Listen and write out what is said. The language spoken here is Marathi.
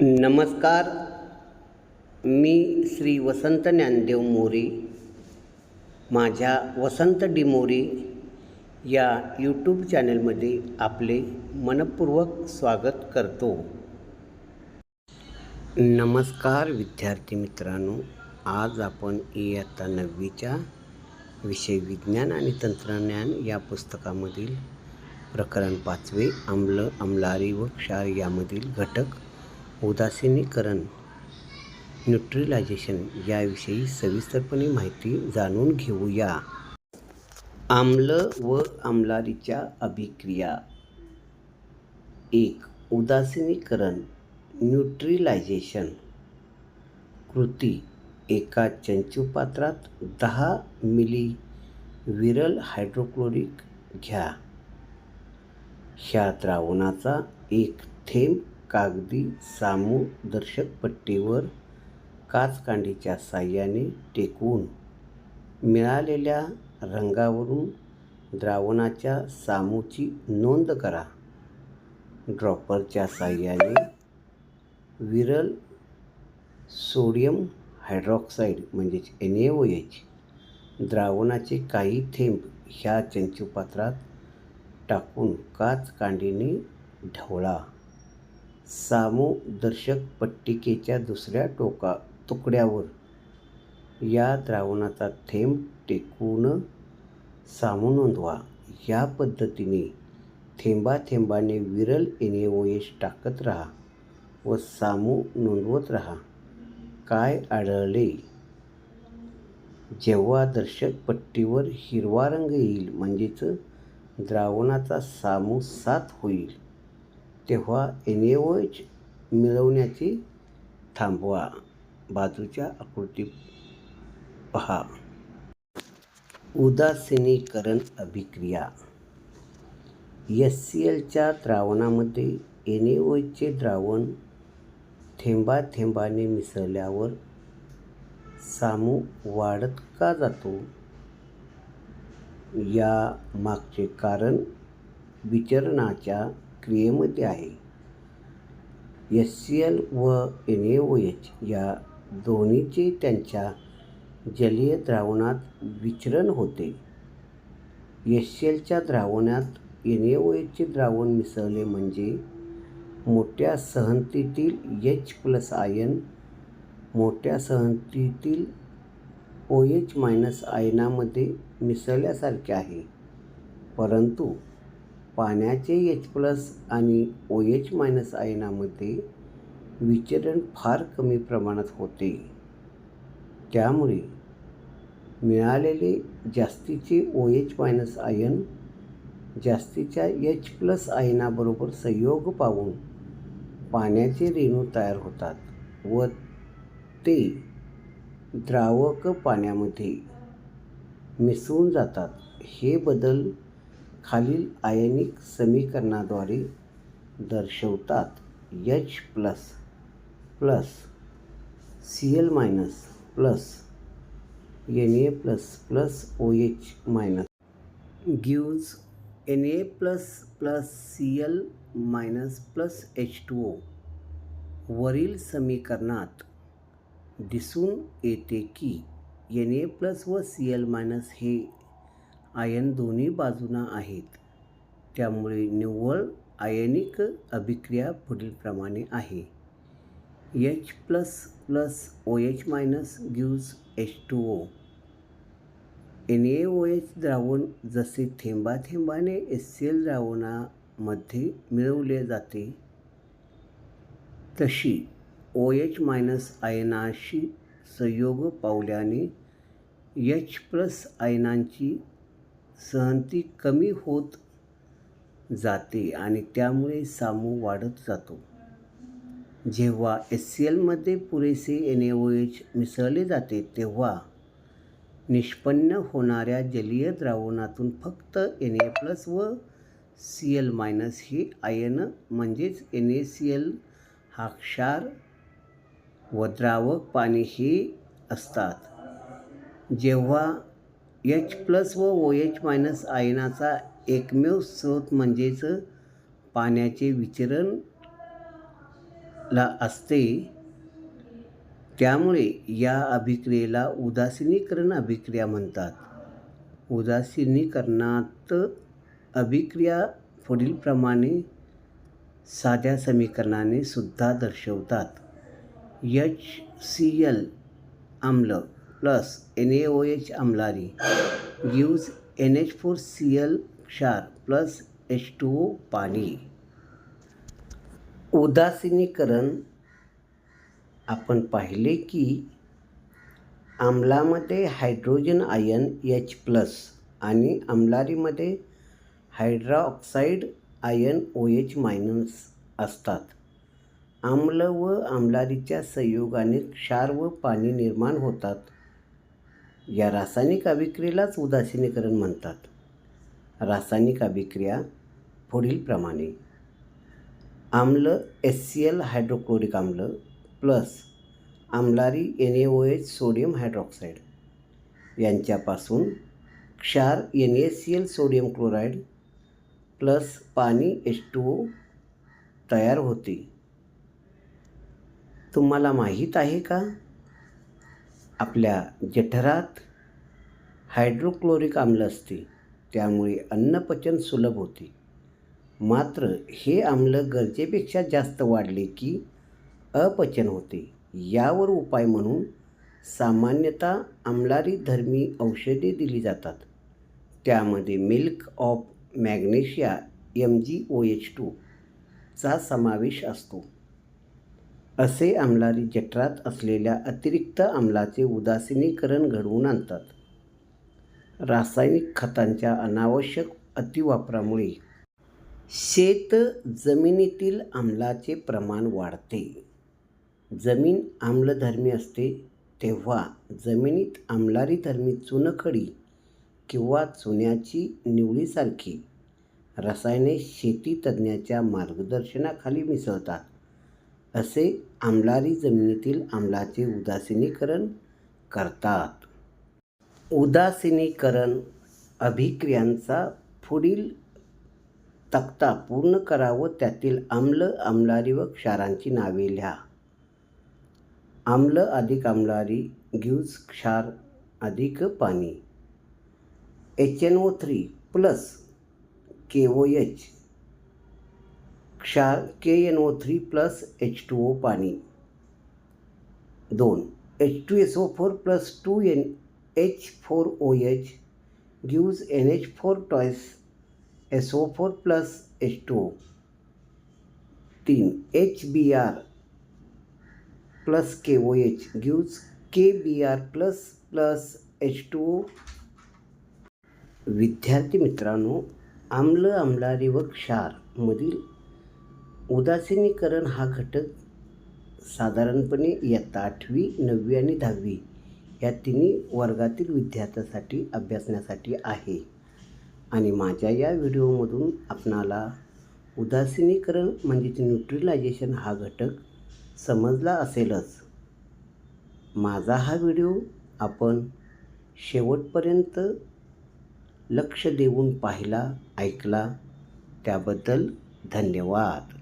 नमस्कार. मी श्री वसंत ज्ञानदेव मोरे. माझ्या वसंत डी या यूट्यूब चॅनलमध्ये आपले मनपूर्वक स्वागत करतो. नमस्कार विद्यार्थी मित्रांनो. आज आपण इयत्ता नववीच्या विषय विज्ञान आणि तंत्रज्ञान या पुस्तकामधील प्रकरण पाचवे आम्ल आम्लारी व क्षार यामधील घटक उदासीनीकरण न्यूट्रिलायझेशन याविषयी सविस्तरपणे माहिती जाणून घेऊया. आम्ल व आम्लारीच्या अभिक्रिया. एक उदासीनीकरण न्यूट्रिलायझेशन. कृती एका चंचूपात्रात दहा मिली विरल हायड्रोक्लोरिक घ्या. ह्या द्रावणाचा एक थेंब कागदी सामूदर्शक पट्टीवर काचकांडीच्या साह्याने टेकवून मिळालेल्या रंगावरून द्रावणाच्या सामूची नोंद करा. ड्रॉपरच्या साह्याने विरल सोडियम हायड्रॉक्साईड म्हणजेच एन ए ओ एच द्रावणाचे काही थेंब ह्या चंचुपात्रात टाकून काचकांडीने ढवळा. सामुदर्शक पट्टिकेच्या दुसऱ्या टोका तुकड्यावर. या द्रावणाचा थेंब टेकून सामू नोंदवा. या पद्धतीने थेंबाथेंबाने विरल एन टाकत राहा व सामू नोंदवत राहा. काय आढळले? जेव्हा दर्शक पट्टीवर हिरवा रंग येईल म्हणजेच द्रावणाचा सामू सात होईल. तेव्हा एन मिळवण्याची मिळवण्याचे थांबवा. बाजूच्या आकृती पहा. उदासीनीकरण अभिक्रिया. एस सी एलच्या द्रावणामध्ये एन द्रावण थेंबाथेंबाने मिसळल्यावर सामू वाढत का जातो? या मागचे कारण विचरणाच्या क्रियेमध्ये आहे. एस सी एल व एन ए ओ एच या दोन्हीचे त्यांच्या जलीय द्रावणात विचरण होते. एस सी एलच्या द्रावणात एन ए ओ एचचे द्रावण मिसळले म्हणजे मोठ्या सहंतीतील एच प्लस आयन मोठ्या सहंतीतील ओ एच मायनस आयनामध्ये मिसळल्यासारखे आहे. परंतु पाण्याचे एच प्लस आणि ओ एच मायनस आयनामध्ये विचलन फार कमी प्रमाणात होते. त्यामुळे मिळालेले जास्तीचे ओ एच मायनस आयन जास्तीच्या एच प्लस आयनाबरोबर संयोग पाहून पाण्याचे रेणू तयार होतात व ते द्रावक पाण्यामध्ये मिसळून जातात. हे बदल खालील आयनिक समीकरणाद्वारे दर्शवतात. H plus plus C L minus plus N A plus plus O H minus gives N A plus plus C L minus plus H two O वरील समीकरणात दिसून येते की एन ए प्लस व सी एल मायनस हे आयन दोन्ही बाजूंना आहेत. त्यामुळे निव्वळ आयनिक अभिक्रिया पुढीलप्रमाणे आहे. H plus plus O H minus gives H two O N A O H द्रावण जसे थेंबाथेंबाने एस सी एल द्रावणामध्ये मिळवले जाते तशी ओ एच मायनस आयनाशी संयोग पावल्याने एच प्लस आयनांची सहनती कमी होत जाते आणि त्यामुळे सामू वाढत जातो. जेव्हा एस सी एलमध्ये पुरेसे एन ए ओ एच मिसळले जाते तेव्हा निष्पन्न होणाऱ्या जलीय द्रावणातून फक्त एन ए प्लस व सी एल मायनस ही आयन म्हणजेच एन ए सी एल हा क्षार व द्रावक पाणी हे असतात. जेव्हा एच प्लस व ओ एच मायनस आयनाचा एकमेव स्रोत म्हणजेच पाण्याचे विचरण ला असते. त्यामुळे या अभिक्रियेला उदासीनीकरण अभिक्रिया म्हणतात. उदासीनीकरणात अभिक्रिया पुढीलप्रमाणे साध्या समीकरणाने सुद्धा दर्शवतात. एच सी एल आम्ल plus N A O H आम्लारी gives N H four C L क्षार प्लस एच टू ओ पाणी. उदासीनीकरण. आपण पाहिले की आम्लामध्ये हायड्रोजन आयन एच प्लस आणि आम्लारीमध्ये hydroxide ion O H minus असतात. आम्ल व आम्लारीच्या संयोगाने क्षार व पाणी निर्माण होतात. या रासायनिक अभिक्रियेलाच उदासीनीकरण म्हणतात. रासायनिक अभिक्रिया पुढीलप्रमाणे आम्ल एस सी एल हायड्रोक्लोरिक आम्ल plus आम्लारी N A O H sodium hydroxide. यांच्यापासून क्षार N A C L sodium chloride plus पाणी एच टू ओ तयार होते. तुम्हाला माहीत आहे का? आपल्या जठरात हायड्रोक्लोरिक आम्ल असते त्यामुळे अन्नपचन सुलभ होते. मात्र हे आम्ल गरजेपेक्षा जास्त वाढले की अपचन होते. यावर उपाय म्हणून सामान्यतः आम्लारी धर्मी औषधे दिली जातात. त्यामध्ये milk of magnesia M G O H two चा समावेश असतो. असे आम्लारी जठरात असलेल्या अतिरिक्त आम्लाचे उदासीनीकरण घडवून आणतात. रासायनिक खतांच्या अनावश्यक अतिवापरामुळे शेत जमिनीतील आम्लाचे प्रमाण वाढते. जमीन आम्लधर्मी असते तेव्हा जमिनीत आम्लारीधर्मी चुनखडी किंवा चुन्याची निवडीसारखी रसायने शेती तज्ज्ञाच्या मार्गदर्शनाखाली मिसळतात. असे आम्लारी जमिनीतील आम्लाचे उदासीनीकरण करतात. उदासीनीकरण अभिक्रियांचा पुढील तक्ता पूर्ण करा व त्यातील आम्ल आम्लारी व क्षारांची नावे लिहा. आम्ल अधिक आम्लारी ग्यूज क्षार अधिक पाणी. H N O three plus K O H क्षार K N O three plus H two O पाणी. दोन H two S O four plus two N H four O H gives N H four twice S O four plus H two O. तीन H B R plus K O H gives K B R plus plus H two O. विद्यार्थी मित्रांनो आम्ल आम्लारी व क्षारमधील उदासीनीकरण हा घटक साधारणपणे इयत्ता आठवी नववी आणि दहावी या तिन्ही वर्गातील विद्यार्थ्यांसाठी अभ्यासण्यासाठी आहे. आणि माझ्या या व्हिडिओमधून आपणाला उदासीनीकरण म्हणजेच न्यूट्रिलायझेशन हा घटक समजला असेलच. माझा हा व्हिडिओ आपण शेवटपर्यंत लक्ष देऊन पाहिला ऐकला त्याबद्दल धन्यवाद.